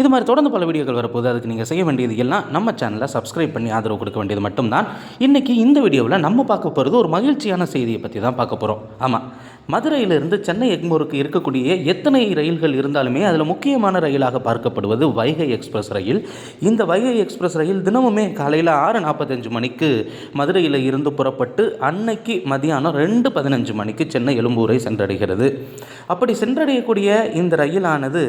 இது மாதிரி தொடர்ந்து பல வீடியோக்கள் வரப்போது அதுக்கு நீங்கள் செய்ய வேண்டியது எல்லாம் நம்ம சேனலை சப்ஸ்கிரைப் பண்ணி ஆதரவு கொடுக்க வேண்டியது மட்டும்தான். இன்றைக்கி இந்த வீடியோவில் நம்ம பார்க்க போகிறது ஒரு மகிழ்ச்சியான செய்தியை பற்றி தான் பார்க்க போகிறோம் ஆமாம் மதுரையிலிருந்து சென்னை எக்மோருக்கு இருக்கக்கூடிய எத்தனை ரயில்கள் இருந்தாலுமே அதில் முக்கியமான ரயிலாக பார்க்கப்படுவது வைகை எக்ஸ்பிரஸ் ரயில். இந்த வைகை எக்ஸ்பிரஸ் ரயில் தினமுமே காலையில் ஆறு நாற்பத்தஞ்சு மணிக்கு மதுரையில் இருந்து புறப்பட்டு அன்னைக்கு மதியானம் ரெண்டு பதினஞ்சு மணிக்கு சென்னை எழும்பூரை சென்றடைகிறது. அப்படி சென்றடையக்கூடிய இந்த ரயிலானது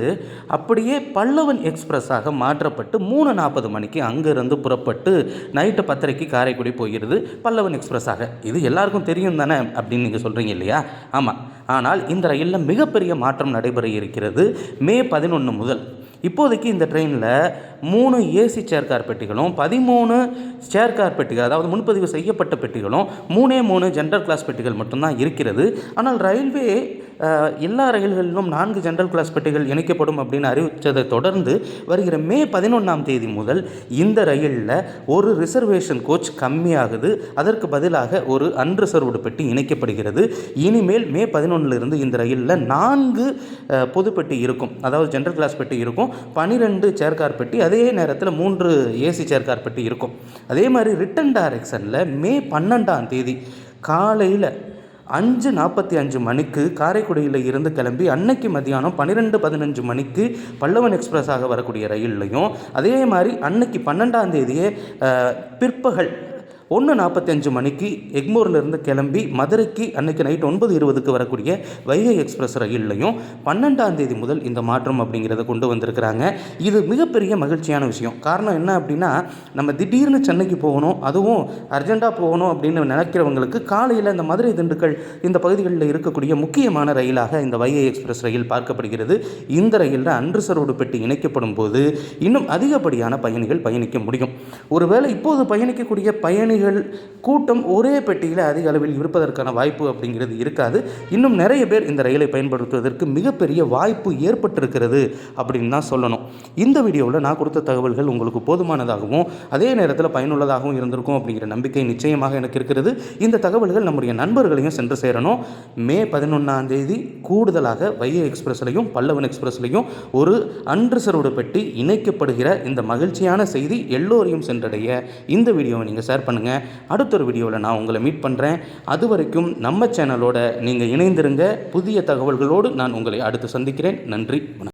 அப்படியே பல்லவன் எக்ஸ்பிரஸாக மாற்றப்பட்டு மூணு நாற்பது மணிக்கு அங்கேருந்து புறப்பட்டு நைட்டு பத்தரைக்கு காரைக்குடி போகிறது பல்லவன் எக்ஸ்பிரஸாக. இது எல்லாருக்கும் தெரியும் தானே அப்படின்னு நீங்கள் சொல்கிறீங்க இல்லையா? ஆமாம் ஆனால் இந்த ரயிலில் மிகப்பெரிய மாற்றம் நடைபெற இருக்கிறது மே பதினொன்று முதல். இப்போதைக்கு இந்த ட்ரெயினில் மூணு ஏசி சேர் கார் பெட்டிகளும் பதிமூணு சேர் கார் பெட்டிகள் அதாவது முன்பதிவு செய்யப்பட்ட பெட்டிகளும் மூணே மூணு ஜென்ரல் கிளாஸ் பெட்டிகள் மட்டும்தான் இருக்கிறது. ஆனால் ரயில்வே எல்லா ரயில்களிலும் நான்கு ஜென்ரல் கிளாஸ் பெட்டிகள் இணைக்கப்படும் அப்படின்னு அறிவித்ததை தொடர்ந்து வருகிற மே பதினொன்றாம் தேதி முதல் இந்த ரயிலில் ஒரு ரிசர்வேஷன் கோச் கம்மியாகுது. அதற்கு பதிலாக ஒரு அன்ரிசர்வ்டு பெட்டி இணைக்கப்படுகிறது. இனிமேல் மே பதினொன்றிலிருந்து இந்த ரயிலில் நான்கு பொதுப்பெட்டி பொது பெட்டி இருக்கும். அதாவது ஜென்ரல் கிளாஸ் பெட்டி இருக்கும். பனிரெண்டு சேர்கார் பெட்டி அதே நேரத்தில் மூன்று ஏசி சேர்கார் பெட்டி இருக்கும். அதே மாதிரி ரிட்டன் டைரக்ஷனில் மே பன்னெண்டாம் தேதி காலையில் அஞ்சு நாற்பத்தி அஞ்சு மணிக்கு காரைக்குடியில் இருந்து கிளம்பி அன்னைக்கு மதியானம் பன்னிரெண்டு பதினஞ்சு மணிக்கு பல்லவன் எக்ஸ்பிரஸாக வரக்கூடிய ரயில்லையும் அதே மாதிரி அன்னைக்கு பன்னெண்டாம் தேதியே பிற்பகல் ஒன்று நாற்பத்தஞ்சு மணிக்கு எக்மோர்லேருந்து கிளம்பி மதுரைக்கு அன்றைக்கி நைட் ஒன்பது இருபதுக்கு வரக்கூடிய வைகை எக்ஸ்பிரஸ் ரயில்லையும் பன்னெண்டாம் தேதி முதல் இந்த மாற்றம் அப்படிங்கிறத கொண்டு வந்திருக்கிறாங்க. இது மிகப்பெரிய மகிழ்ச்சியான விஷயம். காரணம் என்ன அப்படின்னா நம்ம திடீர்னு சென்னைக்கு போகணும் அதுவும் அர்ஜெண்ட்டாக போகணும் அப்படின்னு நினைக்கிறவங்களுக்கு காலையில் இந்த மதுரை திண்டுக்கல் இந்த பகுதிகளில் இருக்கக்கூடிய முக்கியமான ரயிலாக இந்த வைகை எக்ஸ்பிரஸ் ரயில் பார்க்கப்படுகிறது. இந்த ரயிலில் அன்ரிசர்வ்டு பெட்டி இணைக்கப்படும் போது இன்னும் அதிகப்படியான பயணிகள் பயணிக்க முடியும். ஒருவேளை இப்போது பயணிக்கக்கூடிய பயணிகள் கூட்டம் ஒரே பெட்டியில் அதிக அளவில் இருப்பதற்கான வாய்ப்பு அப்படிங்கிறது இருக்காது. இன்னும் நிறைய பேர் இந்த ரயிலை பயன்படுத்துவதற்கு மிகப்பெரிய வாய்ப்பு ஏற்பட்டிருக்கிறது அப்படின்னு தான் சொல்லணும். இந்த வீடியோவில் நான் கொடுத்த தகவல்கள் உங்களுக்கு போதுமானதாகவும் அதே நேரத்தில் பயனுள்ளதாகவும் இருந்திருக்கும் அப்படிங்கிற நம்பிக்கை நிச்சயமாக எனக்கு இருக்கிறது. இந்த தகவல்கள் நம்முடைய நண்பர்களையும் சென்று சேரணும். மே பதினொன்றாம் தேதி கூடுதலாக வைய எக்ஸ்பிரஸ்லையும் பல்லவன் எக்ஸ்பிரஸ்லையும் ஒரு அன்ரிசர்வ்டு பெட்டி இணைக்கப்படுகிற இந்த மகிழ்ச்சியான செய்தி எல்லோரையும் சென்றடைய இந்த வீடியோவை நீங்கள் ஷேர் பண்ணுங்கள் அடுத்த ஒரு வீடியோவில் நான் உங்களை மீட் பண்ணுறேன் அது வரைக்கும் நம்ம சேனலோட நீங்கள் இணைந்திருங்க. புதிய தகவல்களோடு நான் உங்களை அடுத்து சந்திக்கிறேன். நன்றி வணக்கம்.